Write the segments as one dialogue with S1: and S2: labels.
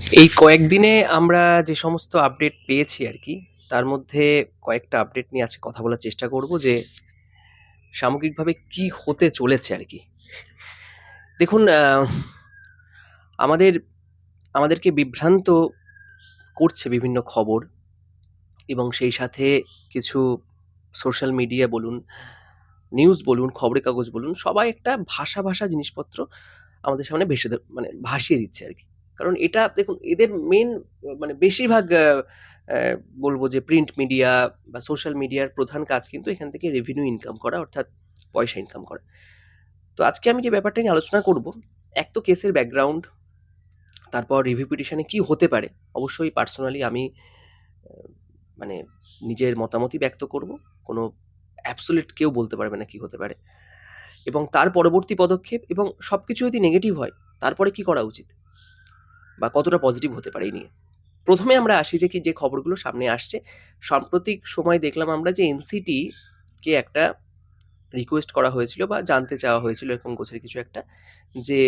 S1: এই কয়েকদিনে আমরা যে সমস্ত আপডেট পেয়েছি আর কি, তার মধ্যে কয়েকটা আপডেট নিয়ে আজকে কথা বলার চেষ্টা করব যে সামগ্রিকভাবে কি হতে চলেছে আর কি। দেখুন আমাদের আমাদেরকে বিভ্রান্ত করছে বিভিন্ন খবর এবং সেই সাথে কিছু সোশ্যাল মিডিয়া বলুন, নিউজ বলুন, খবরের কাগজ বলুন, সবাই একটা ভাষা, ভাষা জিনিসপত্র আমাদের সামনে ভেসে মানে ভাসিয়ে দিচ্ছে আর কি। কারণ এটা দেখুন এদের মেন মানে বেশিরভাগ বলব যে প্রিন্ট মিডিয়া বা সোশ্যাল মিডিয়ার প্রধান কাজ কিন্তু এখান থেকে রেভিনিউ ইনকাম করা অর্থাৎ পয়সা ইনকাম করা। তো আজকে আমি যে ব্যাপারটা নিয়ে আলোচনা করব, এক তো কেসের ব্যাকগ্রাউন্ড, তারপর রিভিউ পিটিশন কি হতে পারে? অবশ্যই পার্সোনালি আমি মানে নিজের মতামতই ব্যক্ত করব। কোনো অ্যাবসোলিউট কেউ বলতে পারবে না কি হতে পারে। এবং তার পরবর্তী পদক্ষেপ এবং সব কিছু যদি নেগেটিভ হয়, তারপরে কি করা উচিত? বা কতটা পজিটিভ হতে পারে এই নিয়ে। ১ম এ আমরা আসি যে কি যে খবরগুলো সামনে আসছে, সাম্প্রতিক সময় দেখলাম আমরা যে এনসিটি কে একটা রিকোয়েস্ট করা হয়েছিল বা জানতে চাওয়া হয়েছিল এরকম গোছের কিছু একটা যে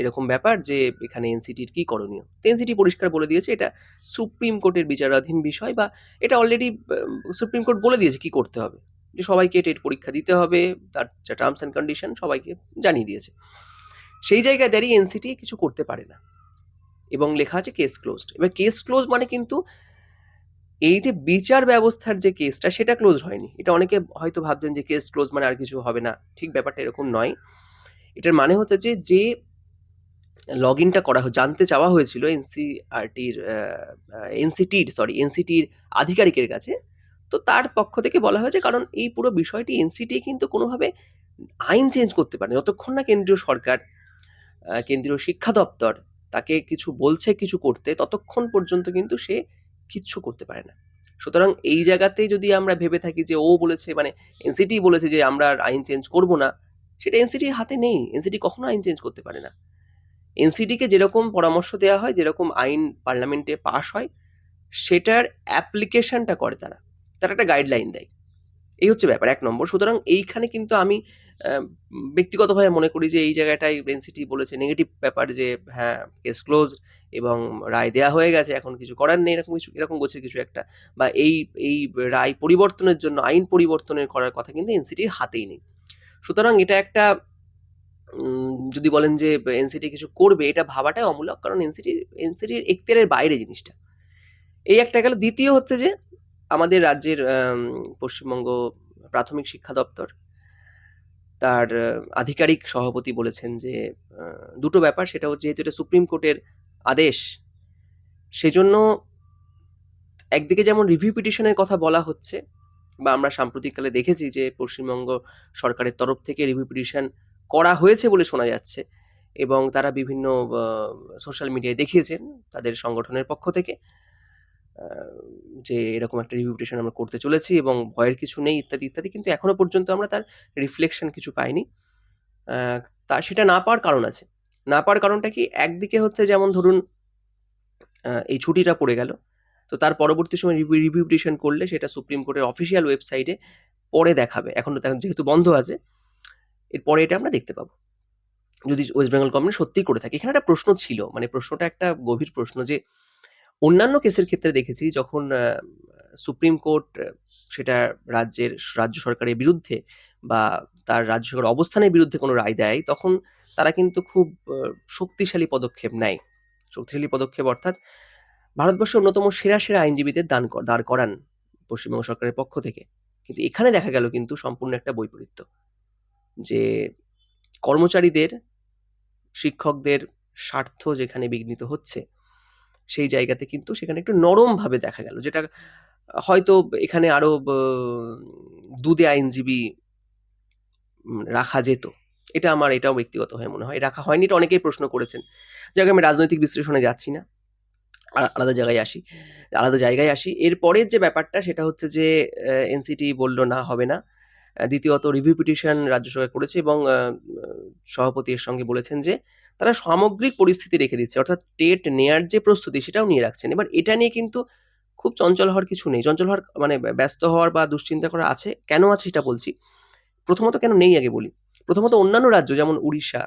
S1: এরকম ব্যাপার যে এখানে এনসিটির কি করণীয়? তো এনসিটি পরিষ্কার বলে দিয়েছে এটা সুপ্রিম কোর্টের বিচারাধীন বিষয় বা এটা অলরেডি সুপ্রিম কোর্ট বলে দিয়েছে কি করতে হবে। যে সবাইকে টেট পরীক্ষা দিতে হবে, তার যা টার্মস অ্যান্ড কন্ডিশন সবাইকে জানিয়ে দিয়েছে। সেই জায়গায় দাঁড়িয়ে এনসিটি কিছু করতে পারে না। এবং লেখা আছে কেস ক্লোজড। এবার কেস ক্লোজ মানে কিন্তু এই যে বিচার ব্যবস্থার যে কেসটা সেটা ক্লোজ হয়নি। এটা অনেকে হয়তো ভাবছেন যে কেস ক্লোজ মানে আর কিছু হবে না। ঠিক ব্যাপারটা এরকম নয়। এটার মানে হচ্ছে যে, যে লগ ইনটা করা জানতে চাওয়া হয়েছিল এনসিআরটির এনসিটির সরি এনসিটির আধিকারিকের কাছে। তো তার পক্ষ থেকে বলা হয়েছে কারণ এই পুরো বিষয়টি এনসিটি কিন্তু কোনোভাবে আইন চেঞ্জ করতে পারে যতক্ষণ না কেন্দ্রীয় সরকার, কেন্দ্রীয় শিক্ষা দপ্তর তাকে কিছু বলছে কিছু করতে, ততক্ষণ পর্যন্ত কিন্তু সে কিচ্ছু করতে পারে না। সুতরাং এই জায়গাতে যদি আমরা ভেবে থাকি যে ও বলেছে মানে এনসিটি বলেছে যে আমরা আইন চেঞ্জ করব না, সেটা এনসিটির হাতে নেই। এনসিটি কখনো আইন চেঞ্জ করতে পারে না। এনসিটিকে যেরকম পরামর্শ দেওয়া হয়, যেরকম আইন পার্লামেন্টে পাস হয়, সেটার অ্যাপ্লিকেশনটা করে তারা। তারা একটা গাইডলাইন দেয়। এই হচ্ছে ব্যাপার এক নম্বর। সুতরাং এইখানে কিন্তু আমি ব্যক্তিগতভাবে মনে করি যে এই জায়গাটায় এনসিটি বলেছে নেগেটিভ ব্যাপার যে হ্যাঁ, কেস ক্লোজড এবং রায় দেয়া হয়ে গেছে। এখন কিছু করার নেই এরকম কিছু এরকম গোছের কিছু একটা বা এই এই রায় পরিবর্তনের জন্য আইন পরিবর্তনের করার কথা কিন্তু এনসিটির হাতেই নেই। সুতরাং এটা একটা যদি বলেন যে এনসিটি কিছু করবে এটা ভাবাটাই অমূলক। কারণ এনসিটির এনসিটির এখতিয়ারের বাইরে জিনিসটা। এই একটা গেল। দ্বিতীয় হচ্ছে যে আমাদের রাজ্যের পশ্চিমবঙ্গ প্রাথমিক শিক্ষা দপ্তর তার আধিকারিক সভাপতি বলেছেন যে দুটো ব্যাপার সেটা হচ্ছে যেহেতু এটা সুপ্রিম কোর্টের আদেশ, সেজন্য একদিকে যেমন রিভিউ পিটিশন এর কথা বলা হচ্ছে বা আমরা সাম্প্রতিককালে দেখেছি যে পশ্চিমবঙ্গ সরকারের তরফ থেকে রিভিউ পিটিশন করা হয়েছে বলে শোনা যাচ্ছে এবং তারা বিভিন্ন সোশ্যাল মিডিয়ায় দেখিয়েছেন তাদের সংগঠনের পক্ষ থেকে। যে এরকম একটা রিভিউটেশন আমরা করতে চলেছি এবং ভয়ের কিছু নেই ইত্যাদি, ইত্যাদি। কিন্তু এখনও পর্যন্ত আমরা তার রিফ্লেকশন কিছু পাইনি। তা সেটা না পাওয়ার কারণ আছে। না পাওয়ার কারণটা কি? একদিকে হচ্ছে যেমন ধরুন এই ছুটিটা পড়ে গেল। তো তার পরবর্তী সময় রিভিউ রিভিউ পিটিশন করলে সেটা সুপ্রিম কোর্টের অফিসিয়াল ওয়েবসাইটে পরে দেখাবে। এখন যেহেতু বন্ধ আছে, এরপরে এটা আমরা দেখতে পাবো। যদি ওয়েস্ট বেঙ্গল গভর্নমেন্ট সত্যিই করে থাকে। এখানে একটা প্রশ্ন ছিল। মানে প্রশ্নটা একটা গভীর প্রশ্ন যে অন্যান্য কেসের ক্ষেত্রে দেখেছি যখন সুপ্রিম কোর্ট সেটা রাজ্যের রাজ্য সরকারের বিরুদ্ধে বা তার রাজ্য সরকারের অবস্থানের বিরুদ্ধে কোনো রায় দেয়, তখন তারা কিন্তু খুব শক্তিশালী পদক্ষেপ নেয়। শক্তিশালী পদক্ষেপ অর্থাৎ ভারতবর্ষের অন্যতম সেরা, সেরা আইনজীবীদের দান দাঁড় করান পশ্চিমবঙ্গ সরকারের পক্ষ থেকে। কিন্তু এখানে দেখা গেল কিন্তু সম্পূর্ণ একটা বৈপরীত্য। যে কর্মচারীদের, শিক্ষকদের স্বার্থ যেখানে বিঘ্নিত হচ্ছে, সেই জায়গাতে কিন্তু সেখানে একটু নরমভাবে দেখা গেল। যেটা হয়তো এখানে আরও, ব দুদে আইনজীবী রাখা যেত। এটা আমার, এটাও ব্যক্তিগত হয়ে মনে হয়। রাখা হয়নি, এটা অনেকেই প্রশ্ন করেছেন। যাই আমি রাজনৈতিক বিশ্লেষণে যাচ্ছি না। আলাদা জায়গায় আসি আলাদা জায়গায় আসি। এর পরের যে ব্যাপারটা, সেটা হচ্ছে যে এনসিটি বলল, না, হবে না। দ্বিতীয়ত, রিভিউ পিটিশন রাজ্য সরকার করেছে এবং সভাপতি এর সঙ্গে বলেছেন যে তারা সামগ্রিক পরিস্থিতি রেখে দিচ্ছে। অর্থাৎ টেট নেয়ার যে প্রস্তুতি সেটাও নিয়ে রাখছেন। এবার এটা নিয়ে কিন্তু খুব চঞ্চল হওয়ার কিছু নেই। চঞ্চল হওয়ার মানে ব্যস্ত হওয়ার বা দুশ্চিন্তা করা আছে। কেন আছে সেটা বলছি। প্রথমত কেন নেই আগে বলি। প্রথমত অন্যান্য রাজ্য যেমন উড়িষ্যা,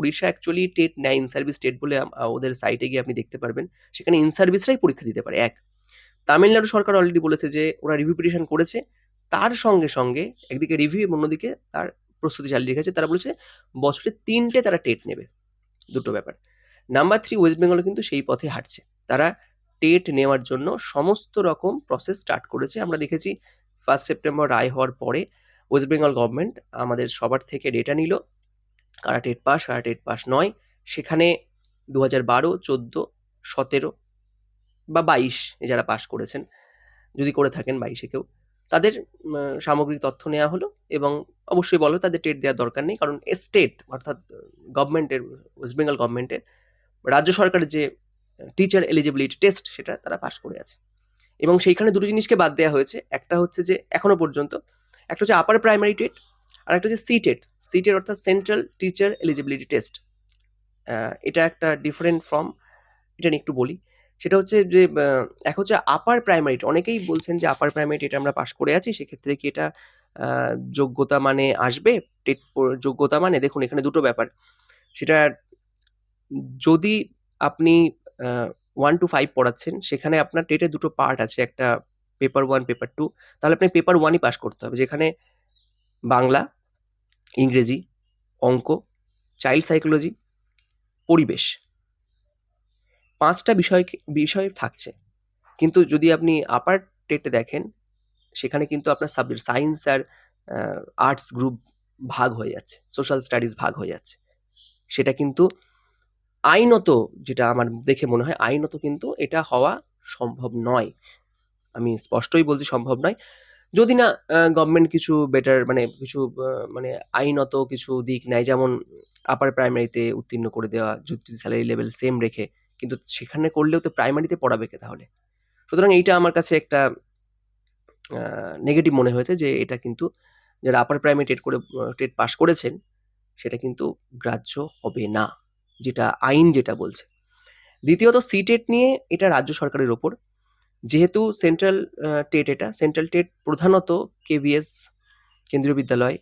S1: উড়িষ্যা অ্যাকচুয়ালি টেট নেয় ইন সার্ভিস টেট বলে ওদের সাইটে গিয়ে আপনি দেখতে পারবেন সেখানে ইন সার্ভিসরাই পরীক্ষা দিতে পারে এক তামিলনাড়ু সরকার অলরেডি বলেছে যে ওরা রিভিউ পিটিশন করেছে তার সঙ্গে সঙ্গে একদিকে রিভিউ এবং অন্যদিকে তার প্রস্তুতি চালিয়ে রেখেছে তারা বলেছে বছরে তিনটে তারা টেট নেবে দুটো ব্যাপার। নাম্বার থ্রি ওয়েস্ট বেঙ্গলও কিন্তু সেই পথে হাঁটছে। তারা টেট নেওয়ার জন্য সমস্ত রকম প্রসেস স্টার্ট করেছে। আমরা দেখেছি ফার্স্ট সেপ্টেম্বর রায় হওয়ার পরে ওয়েস্ট বেঙ্গল গভর্নমেন্ট আমাদের সবার থেকে ডেটা নিল, কারা টেট পাস কারা টেট পাস নয়। সেখানে দু হাজার বারো, চোদ্দ, সতেরো বা বাইশ যারা পাস করেছেন, যদি করে থাকেন বাইশে কেউ। তাদের সামগ্রিক তথ্য নেওয়া হলো এবং অবশ্যই বলো তাদের টেট দেওয়ার দরকার নেই। কারণ স্টেট অর্থাৎ গভর্নমেন্টের ওয়েস্ট বেঙ্গল গভর্নমেন্টের রাজ্য সরকারের যে টিচার এলিজিবিলিটি টেস্ট সেটা তারা পাশ করে আছে। এবং সেইখানে দুটো জিনিসকে বাদ দেওয়া হয়েছে। একটা হচ্ছে যে, এখনও পর্যন্ত একটা হচ্ছে আপার প্রাইমারি টেট আর একটা হচ্ছে সি টেট সি টেট অর্থাৎ সেন্ট্রাল টিচার এলিজিবিলিটি টেস্ট এটা একটা ডিফারেন্ট ফর্ম এটা নিয়ে একটু বলি। সেটা হচ্ছে যে এক হচ্ছে আপার প্রাইমারি অনেকেই বলছেন যে আপার প্রাইমারি এটা আমরা পাশ করে আছি, সেক্ষেত্রে কি এটা যোগ্যতা মানে আসবে? টেট যোগ্যতা মানে দেখুন এখানে দুটো ব্যাপার। সেটা যদি আপনি ওয়ান টু ফাইভ পড়াচ্ছেন, সেখানে আপনার টেটে দুটো পার্ট আছে, একটা পেপার ওয়ান পেপার টু তাহলে আপনি পেপার ওয়ানই পাস করতে হবে। যেখানে বাংলা, ইংরেজি, অঙ্ক চাইল্ড সাইকোলজি পরিবেশ। পাঁচটা বিষয় বিষয় থাকছে। কিন্তু যদি আপনি আপার টেটে দেখেন, সেখানে কিন্তু আপনার সাবজেক্ট সায়েন্স আর আর্টস গ্রুপ ভাগ হয়ে যাচ্ছে সোশ্যাল স্টাডিজ ভাগ হয়ে যাচ্ছে। সেটা কিন্তু আইনত যেটা আমার দেখে মনে হয়, আইনত কিন্তু এটা হওয়া সম্ভব নয়। আমি স্পষ্টই বলছি সম্ভব নয়। যদি না গভর্নমেন্ট কিছু বেটার মানে কিছু মানে আইনত কিছু দিক নেয়, যেমন আপার প্রাইমারিতে উত্তীর্ণ করে দেওয়া, যদি স্যালারি লেভেল সেম রেখে কিন্তু সেখানে করলেও তো প্রাইমারিতে পড়াবে কে তাহলে? সুতরাং এইটা আমার কাছে একটা নেগেটিভ মনে হয়েছে যে এটা কিন্তু যারা আপার প্রাইমারি টেট করে, টেট পাস করেছেন, সেটা কিন্তু গ্রাহ্য হবে না, যেটা আইন যেটা বলছে। দ্বিতীয়ত সি টেট নিয়ে এটা রাজ্য সরকারের ওপর। যেহেতু সেন্ট্রাল টেট এটা সেন্ট্রাল টেট প্রধানত কেভিএস কেন্দ্রীয় বিদ্যালয়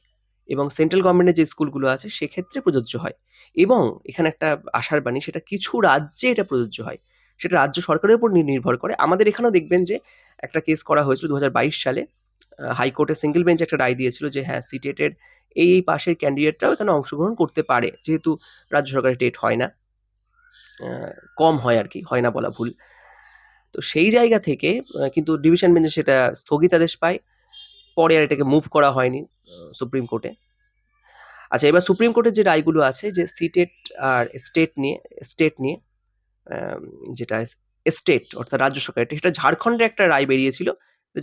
S1: এবং সেন্ট্রাল গভর্নমেন্টের যে স্কুলগুলো আছে সেক্ষেত্রে প্রযোজ্য হয়। এবং এখানে একটা আশার বাণী, সেটা কিছু রাজ্যে এটা প্রযোজ্য হয়। সেটা রাজ্য সরকারের উপর নির্ভর করে। আমাদের এখানেও দেখবেন যে একটা কেস করা হয়েছিল দু হাজার বাইশ সালে। হাইকোর্টে সিঙ্গেল বেঞ্চ একটা রায় দিয়েছিল যে হ্যাঁ সিটেটের এই এই পাশের ক্যান্ডিডেটরাও এখানে অংশগ্রহণ করতে পারে। যেহেতু রাজ্য সরকারের টেট হয় না। কম হয় আর কি, হয় না বলা ভুল। তো সেই জায়গা থেকে কিন্তু ডিভিশন বেঞ্চে সেটা স্থগিতাদেশ পায়। পরে আর এটাকে মুভ করা হয়নি সুপ্রিম কোর্টে আচ্ছা এবার সুপ্রিম কোর্টের যে রায়গুলো আছে, যে সিটেট আর স্টেট নিয়ে স্টেট নিয়ে যেটা স্টেট অর্থাৎ রাজ্য সরকার, এটা- এটা ঝাড়খণ্ডের একটা রায় বেরিয়েছিল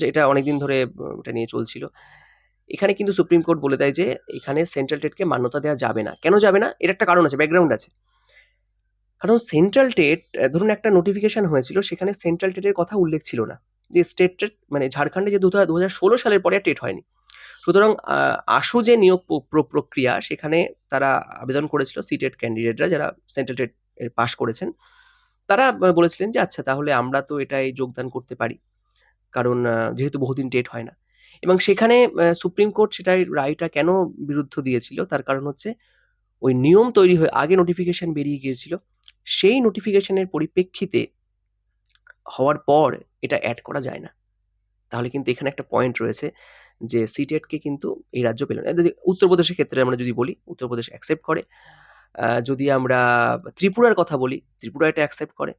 S1: এটা অনেকদিন ধরে এটা নিয়ে চলছিল। এখানে কিন্তু সুপ্রিম কোর্ট বলে দেয় যে এখানে সেন্ট্রাল টেটকে মান্যতা দেওয়া যাবে না। কেন যাবে না? এর একটা কারণ আছে ব্যাকগ্রাউন্ড আছে। কারণ সেন্ট্রাল টেট ধরুন একটা নোটিফিকেশন হয়েছিল, সেখানে সেন্ট্রাল টেটের কথা উল্লেখ ছিল না। যে স্টেট টেট মানে ঝাড়খণ্ডে যে দু হাজার ষোলো সালের পরে টেট হয়নি। সুতরাং আশু যে নিয়োগ প্র- প্র- প্রক্রিয়া, সেখানে তারা আবেদন করেছিল সিটেট ক্যান্ডিডেটরা যারা সেন্ট্রাল টেট পাশ করেছেন। তারা বলেছিলেন যে আচ্ছা তাহলে আমরা তো এটাই যোগদান করতে পারি। কারণ যেহেতু বহুদিন টেট হয় না। এবং সেখানে সুপ্রিম কোর্ট সেটাই রায়টা কেন বিরুদ্ধ দিয়েছিল? তার কারণ হচ্ছে, ওই নিয়ম তৈরি হয়ে আগে নোটিফিকেশন বেরিয়ে গিয়েছিল। সেই নোটিফিকেশনের পরিপ্রেক্ষিতে হওয়ার পর এটা অ্যাড করা যায় না। তাহলে কিন্তু এখানে একটা পয়েন্ট রয়েছে যে সিটেটকে কিন্তু এই রাজ্য পেল না। উত্তরপ্রদেশের ক্ষেত্রে আমরা যদি বলি, উত্তরপ্রদেশ অ্যাকসেপ্ট করে। যদি আমরা ত্রিপুরার কথা বলি, ত্রিপুরা এটা অ্যাকসেপ্ট করে।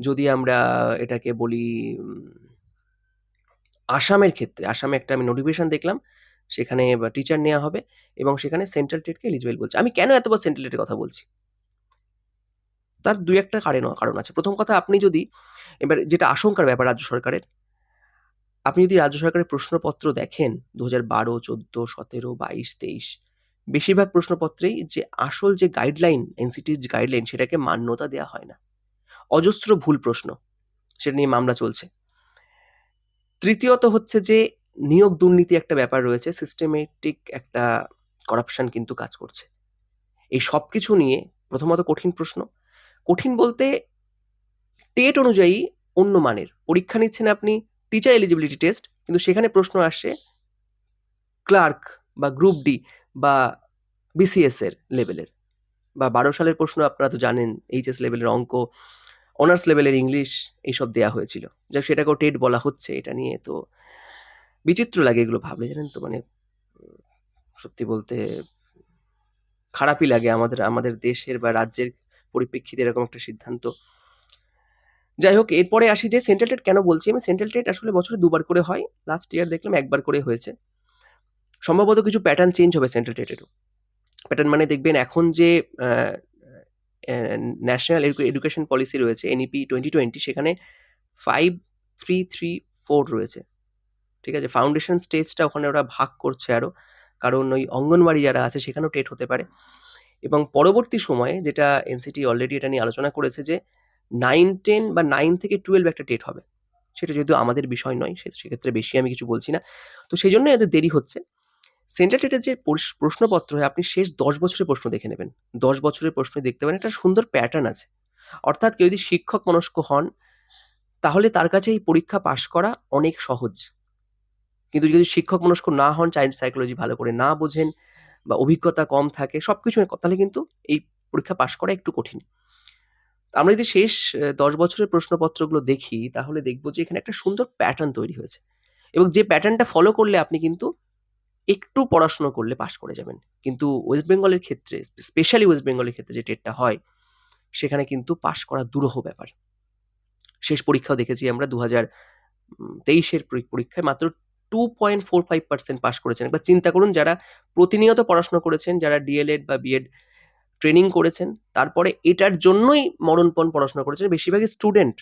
S1: যদি আমরা এটাকে বলি আসামের ক্ষেত্রে, আসামে একটা আমি নোটিফিকেশন দেখলাম, সেখানে টিচার নেওয়া হবে এবং সেখানে সেন্ট্রাল টেটকে এলিজিবল বলছে। আমি কেন এতবার সেন্ট্রাল টেটের কথা বলছি? তার দুই একটা কারণ কারণ আছে। প্রথম কথা, আপনি যদি এবার যেটা আশঙ্কার ব্যাপার রাজ্য সরকারের, আপনি যদি রাজ্য সরকারের প্রশ্নপত্র দেখেন দু হাজার বারো, চোদ্দ, সতেরো, বাইশ, তেইশ, বেশিরভাগ প্রশ্নপত্রেই যে আসল যে গাইডলাইন এনসিটির গাইডলাইন সেটাকে মান্যতা দেওয়া হয় না। অজস্র ভুল প্রশ্ন, সেটা নিয়ে মামলা চলছে। তৃতীয়ত হচ্ছে যে, নিয়োগ দুর্নীতি একটা ব্যাপার রয়েছে সিস্টেমেটিক একটা করাপশন কিন্তু কাজ করছে। এই সব কিছু নিয়ে প্রথমত কঠিন প্রশ্ন কঠিন বলতে টেট অনুযায়ী অন্য মানের। পরীক্ষা নিচ্ছেন আপনি টিচার এলিজিবিলিটি টেস্ট কিন্তু সেখানে প্রশ্ন আসে ক্লার্ক বা গ্রুপ ডি বা বিসিএস এর লেভেলের বা বারো সালের প্রশ্ন আপনারা তো জানেন এইচএস লেভেলের অঙ্ক অনার্স লেভেলের ইংলিশ এইসব দেয়া হয়েছিল। যাক, সেটাকেও টেট বলা হচ্ছে, এটা নিয়ে তো বিচিত্র লাগে এগুলো ভাবলে, জানেন তো? মানে সত্যি বলতে খারাপই লাগে আমাদের আমাদের দেশের বা রাজ্যের পরিপ্রেক্ষিতে এরকম একটা সিদ্ধান্ত। যাই হোক, এরপরে আসি যে সেন্ট্রাল টেট কেন বলছি আমি? সেন্ট্রাল টেট আসলে বছরে দুবার করে হয়। লাস্ট ইয়ার দেখলাম একবার করে হয়েছে। সম্ভবত কিছু প্যাটার্ন চেঞ্জ হবে সেন্ট্রাল টেটেরও প্যাটার্ন মানে দেখবেন এখন যে ন্যাশনাল এডুকেশন পলিসি রয়েছে এনইপি টোয়েন্টি টোয়েন্টি সেখানে ফাইভ থ্রি থ্রি ফোর রয়েছে। ঠিক আছে? ফাউন্ডেশন স্টেজটা ওখানে ওরা ভাগ করছে আরও কারণ ওই অঙ্গনওয়াড়ি যারা আছে, সেখানেও টেট হতে পারে। এবং পরবর্তী সময়ে যেটা এনসিটি অলরেডি এটা নিয়ে আলোচনা করেছে যে নাইন টেন বা নাইন থেকে টুয়েলভ একটা ডেট হবে। সেটা যেহেতু আমাদের বিষয় নয় সেক্ষেত্রে বেশি আমি কিছু বলছি না। তো সেই জন্য এদের দেরি হচ্ছে। সেন্ট্রাল টেটের যে প্রশ্নপত্র হয়, আপনি শেষ দশ বছরের প্রশ্ন দেখে নেবেন। দশ বছরের প্রশ্ন দেখতে পারেন, একটা সুন্দর প্যাটার্ন আছে। অর্থাৎ কেউ যদি শিক্ষক মনস্ক হন, তাহলে তার কাছে এই পরীক্ষা পাশ করা অনেক সহজ। কিন্তু যদি শিক্ষক মনস্ক না হন চাইল্ড সাইকোলজি ভালো করে না বোঝেন বা অভিজ্ঞতা কম থাকে সব কিছু তাহলে কিন্তু এই পরীক্ষা পাশ করা একটু কঠিন। আমরা যদি শেষ দশ বছরের প্রশ্নপত্রগুলো দেখি, তাহলে দেখব যে এখানে একটা সুন্দর প্যাটার্ন তৈরি হয়েছে। এবং যে প্যাটার্নটা ফলো করলে আপনি কিন্তু একটু পড়াশুনো করলে পাশ করে যাবেন। কিন্তু ওয়েস্ট বেঙ্গলের ক্ষেত্রে স্পেশালি ওয়েস্ট বেঙ্গলের ক্ষেত্রে যে টেটটা হয়, সেখানে কিন্তু পাশ করা দুরূহ ব্যাপার। শেষ পরীক্ষাও দেখেছি আমরা দু হাজার তেইশের পরীক্ষায় মাত্র two point four five percent পাশ করেছেন। একবার চিন্তা করুন, যারা প্রতিনিয়ত পড়াশোনা করেছেন, যারা ডিএলএড বা বিএড ট্রেনিং করেছেন, তারপরে এটার জন্যই মরণপণ পড়াশোনা করেছেন। বেশিরভাগই স্টুডেন্ট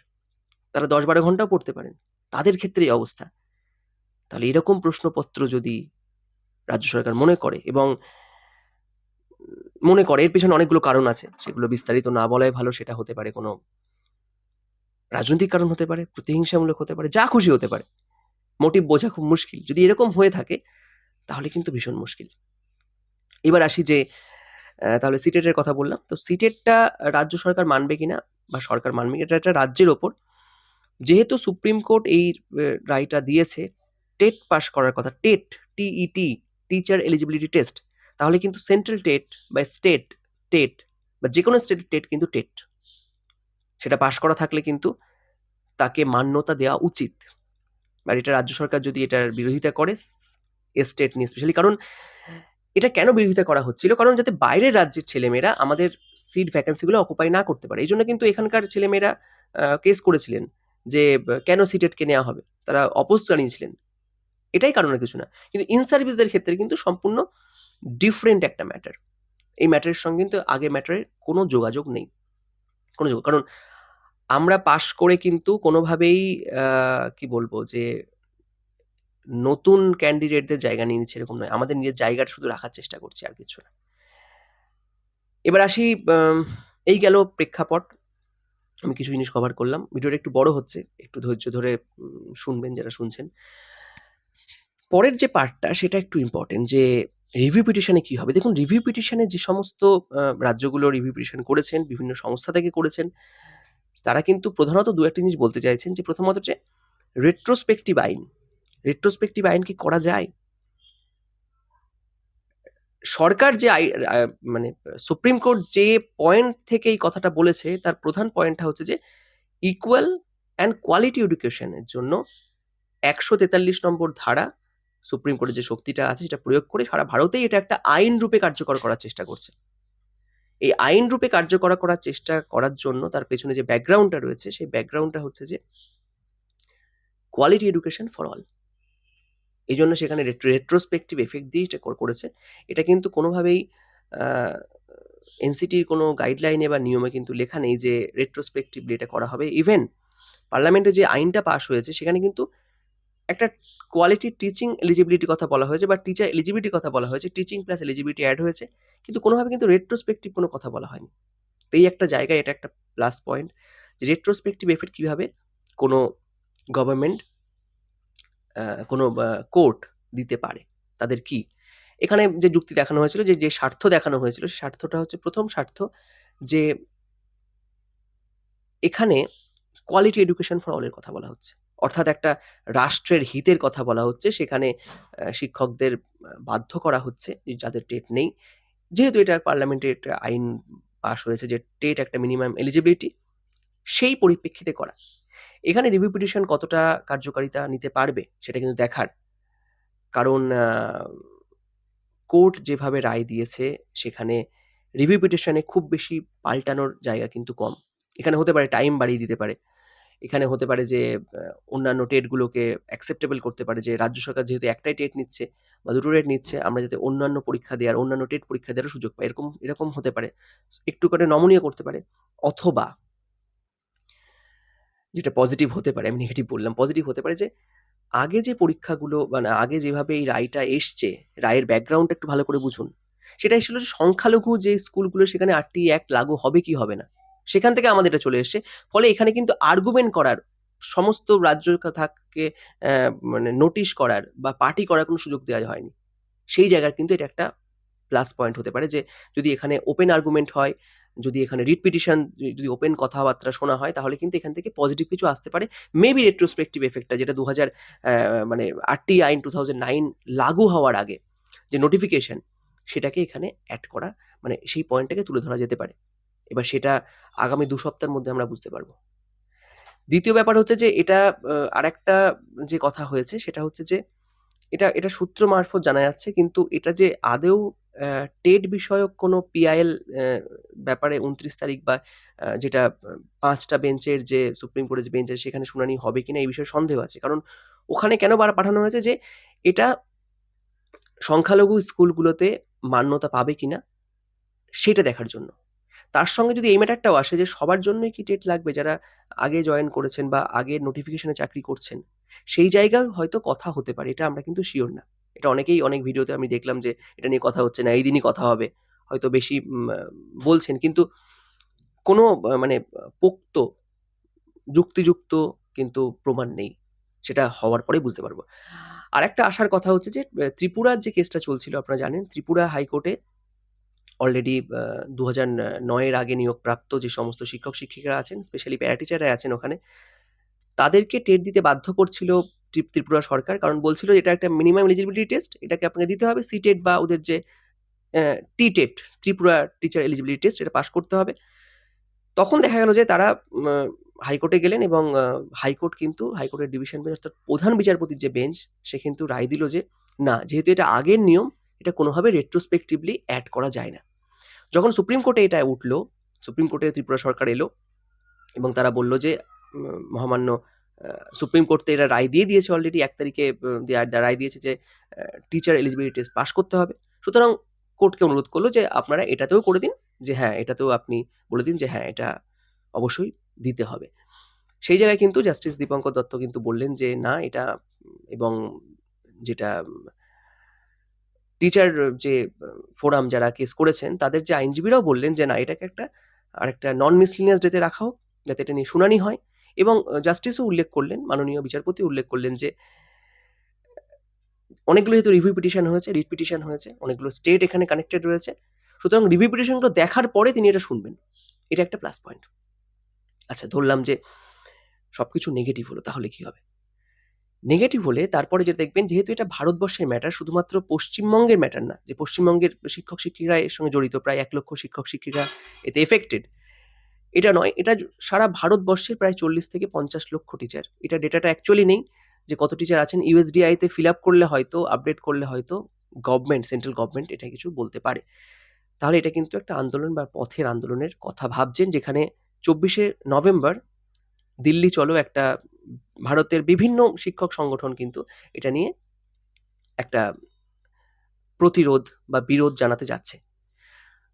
S1: তারা দশ বারো ঘন্টাও পড়তে পারেন। তাদের ক্ষেত্রে এই অবস্থা। তাহলে এরকম প্রশ্নপত্র যদি রাজ্য সরকার মনে করে এবং মনে করে, এর পেছনে অনেকগুলো কারণ আছে, সেগুলো বিস্তারিত না বলাই ভালো, সেটা হতে পারে কোনো রাজনৈতিক কারণ হতে পারে, প্রতিহিংসামূলক হতে পারে, যা খুশি হতে পারে। মোটিভ বোঝা খুব মুশকিল। যদি এরকম হয়ে থাকে, তাহলে কিন্তু ভীষণ মুশকিল। এবার আসি যে তাহলে সিটেটের কথা বললাম। তো সিটেটটা রাজ্য সরকার মানবে কিনা বা সরকার মানবে এটা একটা রাজ্যের ওপর। যেহেতু সুপ্রিম কোর্ট এই রায়টা দিয়েছে, টেট পাস করার কথা, TET TET teacher eligibility test তাহলে কিন্তু সেন্ট্রাল টেট বা স্টেট টেট বা যে কোনো স্টেটের টেট কিন্তু টেট। সেটা পাশ করা থাকলে কিন্তু তাকে মান্যতা দেওয়া উচিত। আর এটা রাজ্য সরকার যদি এটার বিরোধিতা করে স্টেট নিয়ে স্পেশালি কারণ এটা কেন বিরোধিতা করা হচ্ছিল? কারণ যাতে বাইরের রাজ্যের ছেলেমেয়েরা আমাদের সিট ভ্যাকেন্সিগুলো অকুপাই না করতে পারে। এই জন্য কিন্তু এখানকার ছেলেমেয়েরা কেস করেছিলেন যে, কেন সিটেটকে নেওয়া হবে? তারা অপোজ জানিয়েছিলেন। এটাই কারণে কিছু না। কিন্তু ইন সার্ভিসদের ক্ষেত্রে কিন্তু সম্পূর্ণ ডিফারেন্ট একটা ম্যাটার এই ম্যাটারের সঙ্গে কিন্তু আগে ম্যাটারের কোনো যোগাযোগ নেই। কোনো যোগ, কারণ আমরা পাশ করে কিন্তু কোনোভাবেই কি বলব যে, নতুন ক্যান্ডিডেটদের জায়গা নিয়ে নিচ্ছে এরকম নয়। আমাদের নিজের জায়গাটা শুধু রাখার চেষ্টা করছি আর কিছু না। এবার আসি এই গেল প্রেক্ষাপট। আমি কিছু জিনিস কভার করলাম। ভিডিওটা একটু বড় হচ্ছে, একটু ধৈর্য ধরে শুনবেন যারা শুনছেন। পরের যে পার্টটা সেটা একটু ইম্পর্টেন্ট যে রিভিউ পিটিশনে কি হবে? দেখুন রিভিউ পিটিশনে যে সমস্ত রাজ্যগুলো রিভিউ পিটিশন করেছেন, বিভিন্ন সংস্থা থেকে করেছেন তারা কিন্তু প্রধানত দু একটা জিনিস বলতে চাইছেন যে প্রথমত যে রেট্রোস্পেক্টিভ আইন। রেট্রোস্পেক্টিভ আইন কি করা যায়? সরকার যে আই মানে সুপ্রিম কোর্ট যে পয়েন্ট থেকে এই কথাটা বলেছে, তার প্রধান পয়েন্টটা হচ্ছে যে ইকুয়াল অ্যান্ড কোয়ালিটি এডুকেশনের জন্য একশো তেতাল্লিশ নম্বর ধারা সুপ্রিম কোর্টের যে শক্তিটা আছে সেটা প্রয়োগ করে সারা ভারতেই এটা একটা আইন রূপে কার্যকর করার চেষ্টা করছে। এই আইন রূপে কার্যকর করার চেষ্টা করার জন্য তার পেছনে যে ব্যাকগ্রাউন্ডটা রয়েছে, সেই ব্যাকগ্রাউন্ডটা হচ্ছে যে কোয়ালিটি এডুকেশন ফর অল এই জন্য সেখানে রেট্রোস্পেক্টিভ এফেক্ট দিয়ে এটা করেছে। এটা কিন্তু কোনোভাবেই এনসিটির কোনো গাইডলাইনে বা নিয়মে কিন্তু লেখা নেই যে রেট্রোস্পেক্টিভলি এটা করা হবে। ইভেন পার্লামেন্টে যে আইনটা পাশ হয়েছে, সেখানে কিন্তু একটা কোয়ালিটি টিচিং এলিজিবিলিটি কথা বলা হয়েছে বা টিচার এলিজিবিলিটি কথা বলা হয়েছে টিচিং প্লাস এলিজিবিলিটি অ্যাড হয়েছে, কিন্তু কোনোভাবে কিন্তু রেট্রোস্পেক্টিভ কোনো কথা বলা হয়নি। তো এই একটা জায়গায় এটা একটা প্লাস পয়েন্ট যে রেট্রোস্পেক্টিভ এফেক্ট কীভাবে কোনো গভর্নমেন্ট কোনো কোর্ট দিতে পারে, তাদের কি? এখানে যে যুক্তি দেখানো হয়েছিল যে যে স্বার্থ দেখানো হয়েছিল, সেই স্বার্থটা হচ্ছে প্রথম স্বার্থ যে এখানে কোয়ালিটি এডুকেশন ফর অলের কথা বলা হচ্ছে। অর্থাৎ একটা রাষ্ট্রের হিতের কথা বলা হচ্ছে, সেখানে শিক্ষকদের বাধ্য করা হচ্ছে, যাদের টেট নেই। যেহেতু এটা পার্লামেন্টে একটা আইন পাস হয়েছে যে টেট একটা মিনিমাম এলিজিবিলিটি, সেই পরিপ্রেক্ষিতে করা। এখানে রিভিউ পিটিশন কতটা কার্যকারিতা নিতে পারবে, সেটা কিন্তু দেখার। কারণ কোর্ট যেভাবে রায় দিয়েছে, সেখানে রিভিউ পিটিশনে খুব বেশি পাল্টানোর জায়গা কিন্তু কম। এখানে হতে পারে, টাইম বাড়িয়ে দিতে পারে। এখানে হতে পারে যে অন্যান্য টেটগুলোকে অ্যাকসেপ্টেবল করতে পারে যে, রাজ্য সরকার যেহেতু একটাই টেট নিচ্ছে বা দুটো টেট নিচ্ছে, আমরা যাতে অন্যান্য পরীক্ষা দেওয়ার অন্যান্য টেট পরীক্ষা দেওয়ার সুযোগ পাই। এরকম এরকম হতে পারে। একটু করে নমনীয় করতে পারে। অথবা যেটা পজিটিভ হতে পারে, আমি নেগেটিভ বললাম পজিটিভ হতে পারে যে, আগে যে পরীক্ষাগুলো মানে আগে যেভাবে এই রায়টা এসছে, রায়ের ব্যাকগ্রাউন্ডটা একটু ভালো করে বুঝুন। সেটা ছিল যে, সংখ্যালঘু যে স্কুলগুলো সেখানে আটটি অ্যাক্ট লাগু হবে কি হবে না। সেখান থেকে আমাদের এটা চলে এসছে। ফলে এখানে কিন্তু আর্গুমেন্ট করার, সমস্ত রাজ্য থাকে মানে নোটিশ করার বা পার্টি করার কোনো সুযোগ দেওয়া হয়নি। সেই জায়গার কিন্তু এটা একটা প্লাস পয়েন্ট হতে পারে যে, যদি এখানে ওপেন আর্গুমেন্ট হয়, যদি এখানে রিট পিটিশন যদি ওপেন কথাবার্তা শোনা হয়, তাহলে কিন্তু এখান থেকে পজিটিভ কিছু আসতে পারে। মেবি রেট্রোস্পেক্টিভ এফেক্টটা যেটা দু হাজার মানে আটটি আইন টু থাউজেন্ড নাইন লাগু হওয়ার আগে যে নোটিফিকেশন সেটাকে এখানে অ্যাড করা মানে সেই পয়েন্টটাকে তুলে ধরা যেতে পারে। এবার সেটা আগামী দু সপ্তাহের মধ্যে আমরা বুঝতে পারব। দ্বিতীয় ব্যাপার হচ্ছে যে, এটা আর একটা যে কথা হয়েছে সেটা হচ্ছে যে, এটা এটা সূত্র মারফত জানা যাচ্ছে কিন্তু এটা যে আদেও টেট বিষয়ক কোনো পিআইএল ব্যাপারে উনত্রিশ তারিখ বা যেটা, পাঁচটা বেঞ্চের যে সুপ্রিম কোর্টের যে বেঞ্চের সেখানে শুনানি হবে কিনা এই বিষয়ে সন্দেহ আছে। কারণ ওখানে কেন বার, পাঠানো হয়েছে যে, এটা সংখ্যালঘু স্কুলগুলোতে মান্যতা পাবে কিনা সেটা দেখার জন্য। তার সঙ্গে যদি এই ম্যাটারটাও আসে যে সবার জন্যই কি টেট লাগবে যারা আগে জয়েন করেছেন বা আগে নোটিফিকেশনে চাকরি করছেন, সেই জায়গায় হয়তো কথা হতে পারে, এটা আমরা কিন্তু শিওর না। এটা অনেকেই অনেক ভিডিওতে আমি দেখলাম যে এটা নিয়ে কথা হচ্ছে না, এই দিনই কথা হবে, হয়তো বেশি বলছেন। কিন্তু কোনো মানে পোক্ত, যুক্তিযুক্ত কিন্তু প্রমাণ নেই। সেটা হওয়ার পরে বুঝতে পারব। আর একটা আসার কথা হচ্ছে যে ত্রিপুরার যে কেসটা চলছিল, আপনারা জানেন, ত্রিপুরা হাইকোর্টে অলরেডি দু হাজার নয়ের আগে নিয়োগপ্রাপ্ত যে সমস্ত শিক্ষক, শিক্ষিকারা আছেন স্পেশালি প্যারা টিচাররা আছেন ওখানে, তাদেরকে টেট দিতে বাধ্য করছিল ত্রি- ত্রিপুরা সরকার। কারণ বলছিল এটা একটা মিনিমাম এলিজিবিলিটি টেস্ট এটাকে আপনাকে দিতে হবে সি টেট বা ওদের যে T TET Tripura teacher eligibility test এটা পাশ করতে হবে। তখন দেখা গেল যে তারা হাইকোর্টে গেলেন এবং হাইকোর্ট কিন্তু, হাইকোর্টের ডিভিশন বেঞ্চ অর্থাৎ প্রধান বিচারপতির যে বেঞ্চ সে কিন্তু রায় দিল যে, না, যেহেতু এটা আগের নিয়ম, এটা কোনোভাবে রেট্রোস্পেক্টিভলি অ্যাড করা যায় না। যখন সুপ্রিম কোর্টে এটা উঠল, সুপ্রিম কোর্টে ত্রিপুরা সরকার এলো এবং তারা বলল যে মহামান্য সুপ্রিম কোর্ট তো এটা রায় দিয়ে দিয়েছে অলরেডি এক তারিখে রায় দিয়েছে যে টিচার এলিজিবিলিটি টেস্ট পাস করতে হবে। সুতরাং কোর্টকে অনুরোধ করল যে, আপনারা এটাতেও করে দিন যে হ্যাঁ এটাতেও আপনি বলে দিন যে হ্যাঁ এটা অবশ্যই দিতে হবে। সেই জায়গায় কিন্তু জাস্টিস দীপঙ্কর দত্ত কিন্তু বললেন যে, না, এটা এবং যেটা টিচার যে ফোরাম যারা কেস করেছেন, তাদের যে আইনজীবীরাও বললেন যে, না, এটাকে একটা আর একটা নন মিসলিনিয়াস ডেতে রাখা হোক, যাতে এটা নিয়ে শুনানি হয়। এবং জাস্টিসও উল্লেখ করলেন, মাননীয় বিচারপতি উল্লেখ করলেন যে, অনেকগুলো যেহেতু রিভিউ পিটিশন হয়েছে রিট পিটিশন হয়েছে, অনেকগুলো স্টেট এখানে কানেক্টেড রয়েছে, সুতরাং রিভিউ পিটিশনগুলো দেখার পরে তিনি এটা শুনবেন। এটা একটা প্লাস পয়েন্ট আচ্ছা ধরলাম যে সব কিছু নেগেটিভ হলো, তাহলে কি হবে? নেগেটিভ হলে তারপরে যে দেখবেন, যেহেতু এটা ভারতবর্ষের ম্যাটার শুধুমাত্র পশ্চিমবঙ্গের ম্যাটার না, যে পশ্চিমবঙ্গের শিক্ষক শিক্ষিকা এর সঙ্গে জড়িত, প্রায় এক লক্ষ শিক্ষক শিক্ষিকা এতে এফেক্টেড এটা নয়, এটা সারা ভারতবর্ষের প্রায় চল্লিশ থেকে পঞ্চাশ লক্ষ টিচার এটা ডেটাটা অ্যাকচুয়ালি নেই, যে কত টিচার আছেন ইউএসডিআইতে ফিল আপ করলে হয়তো আপডেট করলে হয়তো গভর্নমেন্ট সেন্ট্রাল গভর্নমেন্ট এটা কিছু বলতে পারে। তাহলে এটা কিন্তু একটা আন্দোলন বা পথের আন্দোলনের কথা ভাবছেন, যেখানে চব্বিশে নভেম্বর দিল্লি চলো একটা ভারতের বিভিন্ন শিক্ষক সংগঠন কিন্তু এটা নিয়ে একটা প্রতিরোধ বা বিরোধ জানাতে যাচ্ছে।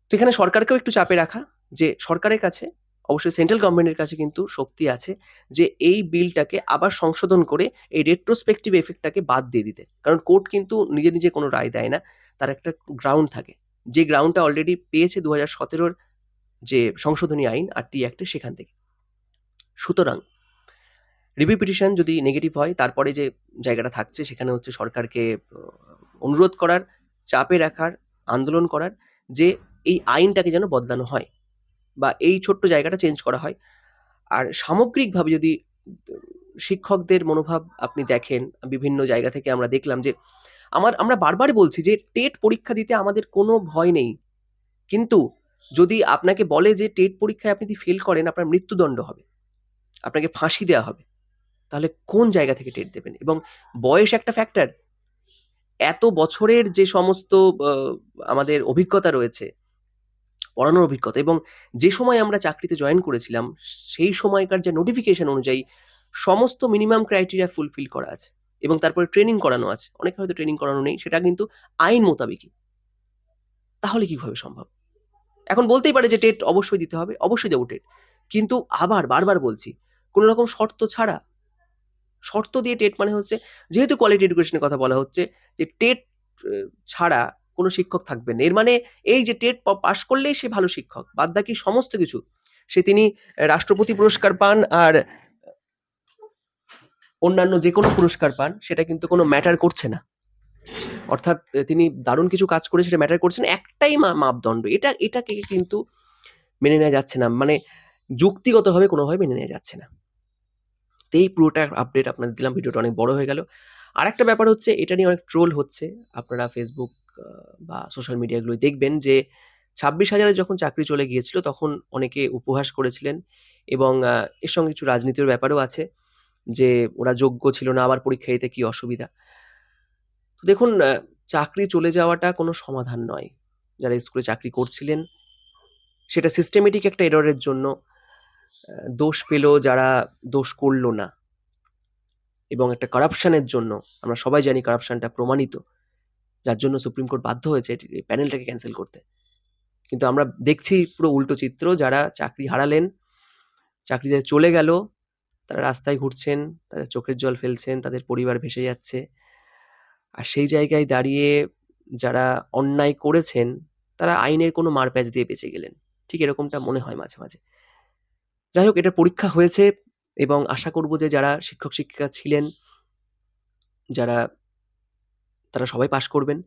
S1: তো এখানে সরকারকেও একটু চাপে রাখা যে সরকারের কাছে, অবশ্যই সেন্ট্রাল গভর্নমেন্টের কাছে কিন্তু শক্তি আছে যে এই বিলটাকে আবার সংশোধন করে এই রেট্রোস্পেক্টিভ এফেক্টটাকে বাদ দিয়ে দিতে। কারণ কোর্ট কিন্তু নিজে নিজে কোনো রায় দেয় না, তার একটা গ্রাউন্ড থাকে। যে গ্রাউন্ডটা অলরেডি পেয়েছে দু হাজার সতেরোর যে সংশোধনী আইন, আর টি অ্যাক্টে সেখান থেকে। সুতরাং রিভিউ পিটিশন যদি নেগেটিভ হয়, তারপরে যে জায়গাটা থাকছে, সেখানে হচ্ছে সরকারকে অনুরোধ করার, চাপে রাখার, আন্দোলন করার যে এই আইনটাকে যেন বদলানো হয় বা এই ছোট্ট জায়গাটা চেঞ্জ করা হয়। আর সামগ্রিকভাবে যদি শিক্ষকদের মনোভাব আপনি দেখেন, বিভিন্ন জায়গা থেকে আমরা দেখলাম যে, আমার, আমরা বারবার বলছি যে, টেট পরীক্ষা দিতে আমাদের কোনো ভয় নেই। কিন্তু যদি আপনাকে বলে যে, টেট পরীক্ষায় আপনি যদি ফেল করেন, আপনার মৃত্যুদণ্ড হবে। আপনাকে ফাঁসি দেওয়া হবে। তাহলে কোন জায়গা থেকে টেট দেবেন? এবং বয়স একটা ফ্যাক্টর এত বছরের যে সমস্ত আমাদের অভিজ্ঞতা রয়েছে, পড়ানোর অভিজ্ঞতা এবং যে সময় আমরা চাকরিতে জয়েন করেছিলাম, সেই সময়কার যে নোটিফিকেশন অনুযায়ী সমস্ত মিনিমাম ক্রাইটেরিয়া ফুলফিল করা আছে এবং তারপরে ট্রেনিং করানো আছে। অনেকে হয়তো ট্রেনিং করানো নেই, সেটা কিন্তু আইন মোতাবেকই। তাহলে কীভাবে সম্ভব? এখন বলতেই পারে যে টেট অবশ্যই দিতে হবে, অবশ্যই দেবো টেট। কিন্তু আবার বারবার বলছি কোনো রকম শর্ত ছাড়া। শর্ত দিয়ে টেট মানে হচ্ছে, যেহেতু কোয়ালিটি এডুকেশনের কথা বলা হচ্ছে, যে টেট ছাড়া কোনো শিক্ষক থাকবে না। এর মানে এই যে টেট পাশ করলেই সে ভালো শিক্ষক, বাদ বাকি সমস্ত কিছু। সে তিনি রাষ্ট্রপতি পুরস্কার পান আর অন্যান্য যে কোনো পুরস্কার পান, সেটা কিন্তু কোনো ম্যাটার করছে না। অর্থাৎ তিনি দারুণ কিছু কাজ করে সেটা ম্যাটার করছে না। একটাই মাপদণ্ড, এটা, এটাকে কিন্তু মেনে নেওয়া যাচ্ছে না। মানে যুক্তিগতভাবে কোনোভাবে মেনে নেওয়া যাচ্ছে না। তো এই পুরোটা আপডেট আপনাদের দিলাম, ভিডিওটা অনেক বড় হয়ে গেল। আর একটা ব্যাপার হচ্ছে, এটা নিয়ে অনেক ট্রোল হচ্ছে। আপনারা ফেসবুক বা সোশ্যাল মিডিয়াগুলোয় দেখবেন যে, ছাব্বিশ হাজারে যখন চাকরি চলে গিয়েছিল, তখন অনেকে উপহাস করেছিলেন এবং এর সঙ্গে কিছু রাজনীতির ব্যাপারও আছে যে, ওরা যোগ্য ছিল না, আবার পরীক্ষা দিতে কি অসুবিধা। তো দেখুন চাকরি চলে যাওয়াটা কোনো সমাধান নয়। যারা স্কুলে চাকরি করছিলেন, সেটা সিস্টেমেটিক একটা এররের জন্য দোষ পেল যারা দোষ করল না এবং একটা কারাপশনের জন্য, আমরা সবাই জানি কারাপশনটা প্রমাণিত, যার জন্য সুপ্রিম কোর্ট বাধ্য হয়েছে প্যানেলটাকে ক্যান্সেল করতে। কিন্তু আমরা দেখছি পুরো উল্টো চিত্র, যারা চাকরি হারালেন, চাকরিতে চলে গেল, তারা রাস্তায় ঘুরছেন, তাদের চোখের জল ফেলছেন, তাদের পরিবার ভেসে যাচ্ছে। আর সেই জায়গায় দাঁড়িয়ে যারা অন্যায় করেছেন, তারা আইনের কোনো মারপ্যাচ দিয়ে বেঁচে গেলেন। ঠিক এরকমটা মনে হয় মাঝে মাঝে। যাই হোক, এটা পরীক্ষা হয়েছে এবং আশা করব যে যারা শিক্ষক শিক্ষিকা ছিলেন, যারা, তারা সবাই পাশ করবেন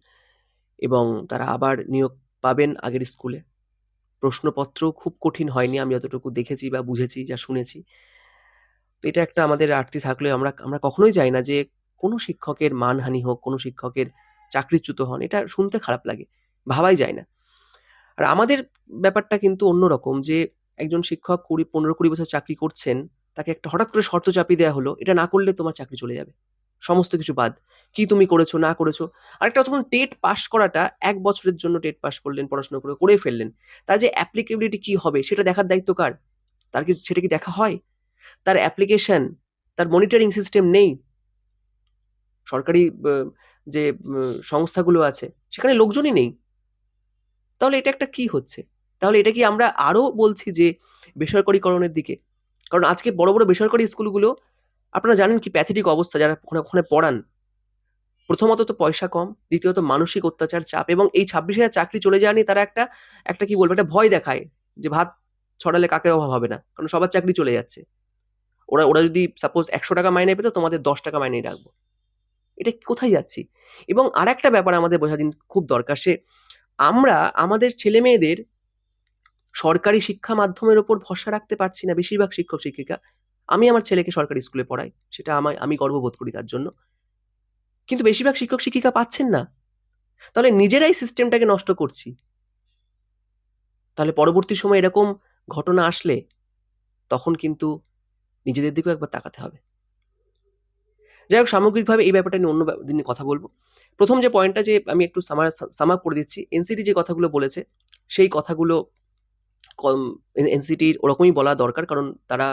S1: এবং তারা আবার নিয়োগ পাবেন আগের স্কুলে। প্রশ্নপত্র খুব কঠিন হয়নি, আমি যতটুকু দেখেছি বা বুঝেছি যা শুনেছি। তো এটা একটা আমাদের আরতি থাকলে আমরা আমরা কখনোই চাই না যে কোনো শিক্ষকের মানহানি হোক, কোনো শিক্ষকের চাকরিচ্যুত হন, এটা শুনতে খারাপ লাগে, ভাবাই যায় না। আর আমাদের ব্যাপারটা কিন্তু অন্যরকম যে একজন শিক্ষক কুড়ি, পনেরো, কুড়ি বছর চাকরি করছেন, তাকে একটা হঠাৎ করে শর্ত চাপিয়ে দেওয়া হলো, এটা না করলে তোমার চাকরি চলে যাবে। সমস্ত কিছু বাদ। কি তুমি করেছ, না করেছ? আরেকটা তখন টেট পাস করাটা এক বছরের জন্য টেট পাস করলেন, পড়াশোনা করে করে ফেললেন। তার যে অ্যাপ্লিকেবিলিটি কি হবে, সেটা দেখার দায়িত্ব কার? তার কি, সেটা কি দেখা হয়? তার অ্যাপ্লিকেশন তার মনিটরিং সিস্টেম নেই। সরকারি যে সংস্থাগুলো আছে, সেখানে লোকজনই নেই। তাহলে এটা একটা কি হচ্ছে? তাহলে এটা কি আমরা আরও বলছি যে বেসরকারিকরণের দিকে? কারণ আজকে বড় বড় বেসরকারি স্কুলগুলো, আপনারা জানেন কি প্যাথেটিক অবস্থা, যারা ওখানে ওখানে পড়ান। প্রথমত তো পয়সা কম, দ্বিতীয়ত মানসিক অত্যাচার, চাপ, এবং এই ছাব্বিশ হাজার চাকরি চলে যাওয়া তারা একটা একটা কি বলব, একটা ভয় দেখায় যে ভাত ছড়ালে কাকের অভাব হবে না, কারণ সবার চাকরি চলে যাচ্ছে। ওরা ওরা যদি সাপোজ একশো টাকা মাইনে পেতো, তোমাদের দশ টাকা মাইনেই রাখব। এটা কোথায় যাচ্ছি? এবং আর একটা ব্যাপার আমাদের বোঝা দিন খুব দরকার, সে আমরা, আমাদের ছেলে মেয়েদের সরকারি শিক্ষা মাধ্যমের ওপর ভরসা রাখতে পারছি না বেশিরভাগ শিক্ষক শিক্ষিকা। আমি আমার ছেলেকে সরকারি স্কুলে পড়াই, সেটা আমার আমি গর্ববোধ করি তার জন্য। কিন্তু বেশিরভাগ শিক্ষক শিক্ষিকা পাচ্ছেন না। তাহলে নিজেরাই সিস্টেমটাকে নষ্ট করছি। তাহলে পরবর্তী সময় এরকম ঘটনা আসলে তখন কিন্তু নিজেদের দিকেও একবার তাকাতে হবে। যাই হোক, সামগ্রিকভাবে এই ব্যাপারটা নিয়ে অন্য দিনে কথা বলব। প্রথম যে পয়েন্টটা যে আমি একটু সামার সামাপ করে দিচ্ছি এনসিটি যে কথাগুলো বলেছে, সেই কথাগুলো এনসিটির ওরকমই বলা দরকার। কারণ তারা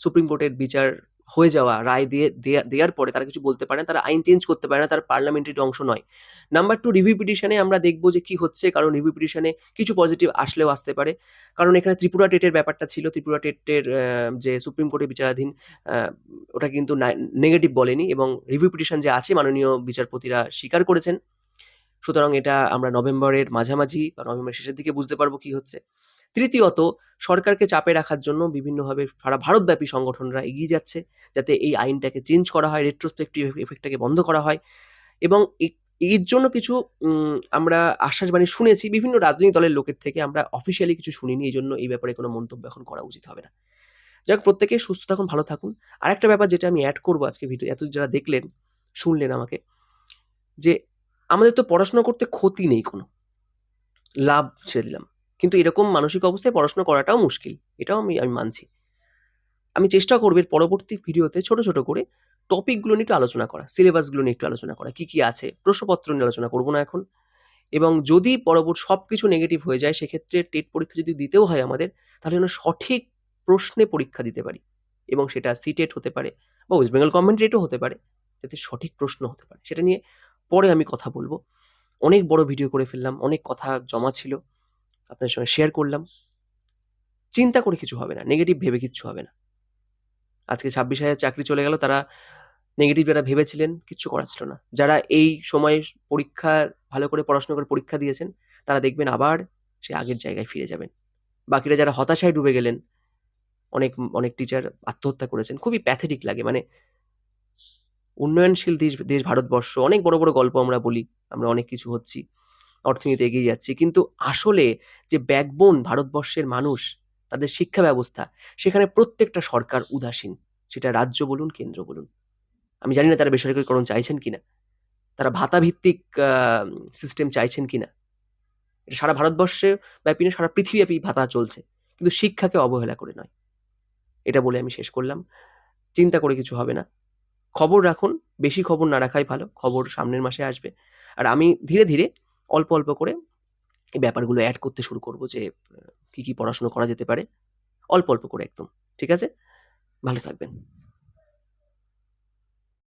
S1: সুপ্রিম কোর্টের বিচার হয়ে যাওয়া, রায় দিয়ে দেওয়ার পরে তারা কিছু বলতে পারে না, তারা আইন চেঞ্জ করতে পারে না, তার পার্লামেন্টারি অংশ নয়। নাম্বার টু, রিভিউ পিটিশনে আমরা দেখব যে কি হচ্ছে, কারণ রিভিউ পিটিশনে কিছু পজিটিভ আসলেও আসতে পারে। কারণ এখানে ত্রিপুরা টেটের ব্যাপারটা ছিল, ত্রিপুরা টেটের যে সুপ্রিম কোর্টে বিচারাধীন ওটা কিন্তু নেগেটিভ বলেনি এবং রিভিউ পিটিশন যে আছে, মাননীয় বিচারপতিরা স্বীকার করেছেন। সুতরাং এটা আমরা নভেম্বরের মাঝামাঝি বা নভেম্বরের শেষের দিকে বুঝতে পারব কি হচ্ছে। তৃতীয়ত, সরকারকে চাপে রাখার জন্য বিভিন্নভাবে সারা ভারতব্যাপী সংগঠনরা এগিয়ে যাচ্ছে, যাতে এই আইনটাকে চেঞ্জ করা হয় রেট্রোস্পেক্টিভ এফেক্টটাকে বন্ধ করা হয় এবং এর জন্য কিছু আমরা আশ্বাসবাণী শুনেছি, বিভিন্ন রাজনৈতিক দলের লোকের থেকে আমরা অফিসিয়ালি কিছু শুনিনি, এই জন্য এই ব্যাপারে কোনো মন্তব্য এখন করা উচিত হবে না। যাক প্রত্যেকে সুস্থ থাকুন, ভালো থাকুন। আর একটা ব্যাপার যেটা আমি অ্যাড করব আজকে ভিডিও এত যারা দেখলেন, শুনলেন আমাকে, যে আমাদের তো পড়াশোনা করতে ক্ষতি নেই কোনো। লাভ ছেড়ে দিলাম। কিন্তু এরকম মানসিক অবস্থায় পড়াশোনা করাটাও মুশকিল। এটাও আমি আমি মানছি। আমি চেষ্টা করব পরবর্তী ভিডিওতে ছোট ছোট করে টপিকগুলো নিয়ে একটু আলোচনা করা সিলেবাসগুলো নিয়ে একটু আলোচনা করা, কি কি আছে, প্রশ্নপত্র নিয়ে আলোচনা করব না এখন। এবং যদি পরবর্তী সব কিছু নেগেটিভ হয়ে যায়, সেক্ষেত্রে টেট পরীক্ষা যদি দিতেও হয় আমাদের, তাহলে যেন সঠিক প্রশ্নে পরীক্ষা দিতে পারি। এবং সেটা সিটেট হতে পারে বা ওয়েস্ট বেঙ্গল গভর্নমেন্ট রেটও হতে পারে, যাতে সঠিক প্রশ্ন হতে পারে। সেটা নিয়ে পরে আমি কথা বলব। অনেক বড় ভিডিও করে ফেললাম, অনেক কথা জমা ছিল। আপনাদের সঙ্গে শেয়ার করলাম। চিন্তা করে কিছু হবে না নেগেটিভ ভেবে কিচ্ছু হবে না। আজকে ছাব্বিশ হাজার চাকরি চলে গেল, তারা নেগেটিভ যারা ভেবেছিলেন, কিচ্ছু করার ছিল না। যারা এই সময়ে পরীক্ষা, ভালো করে পড়াশোনা করে পরীক্ষা দিয়েছেন, তারা দেখবেন আবার সে আগের জায়গায় ফিরে যাবেন। বাকিরা যারা হতাশায় ডুবে গেলেন, অনেক অনেক টিচার আত্মহত্যা করেছেন। খুবই প্যাথেটিক লাগে মানে উন্নয়নশীল দেশ দেশ ভারতবর্ষ, অনেক বড় বড় গল্প আমরা বলি, আমরা অনেক কিছু হচ্ছি। অর্থনীতি এগিয়ে যাচ্ছি। কিন্তু আসলে যে ব্যাকবোন ভারতবর্ষের মানুষ তাদের শিক্ষা ব্যবস্থা সেখানে প্রত্যেকটা সরকার উদাসীন। সেটা রাজ্য বলুন কেন্দ্র বলুন। আমি জানি না তারা বেসরকারিকরণ চাইছেন কিনা। তারা ভাতা ভিত্তিক সিস্টেম চাইছেন কিনা। এটা সারা ভারতবর্ষে ব্যাপী নয়, সারা পৃথিবীব্যাপী ভাতা চলছে। কিন্তু শিক্ষাকে অবহেলা করে নয়। এটা বলে আমি শেষ করলাম। চিন্তা করে কিছু হবে না। খবর রাখুন। বেশি খবর না রাখাই ভালো। খবর সামনের মাসে আসবে। আর আমি ধীরে ধীরে অল্প অল্প করে এই ব্যাপারগুলো অ্যাড করতে শুরু করব যে কী, কি পড়াশুনো করা যেতে পারে। অল্প অল্প করে একদম, ঠিক আছে? ভালো থাকবেন।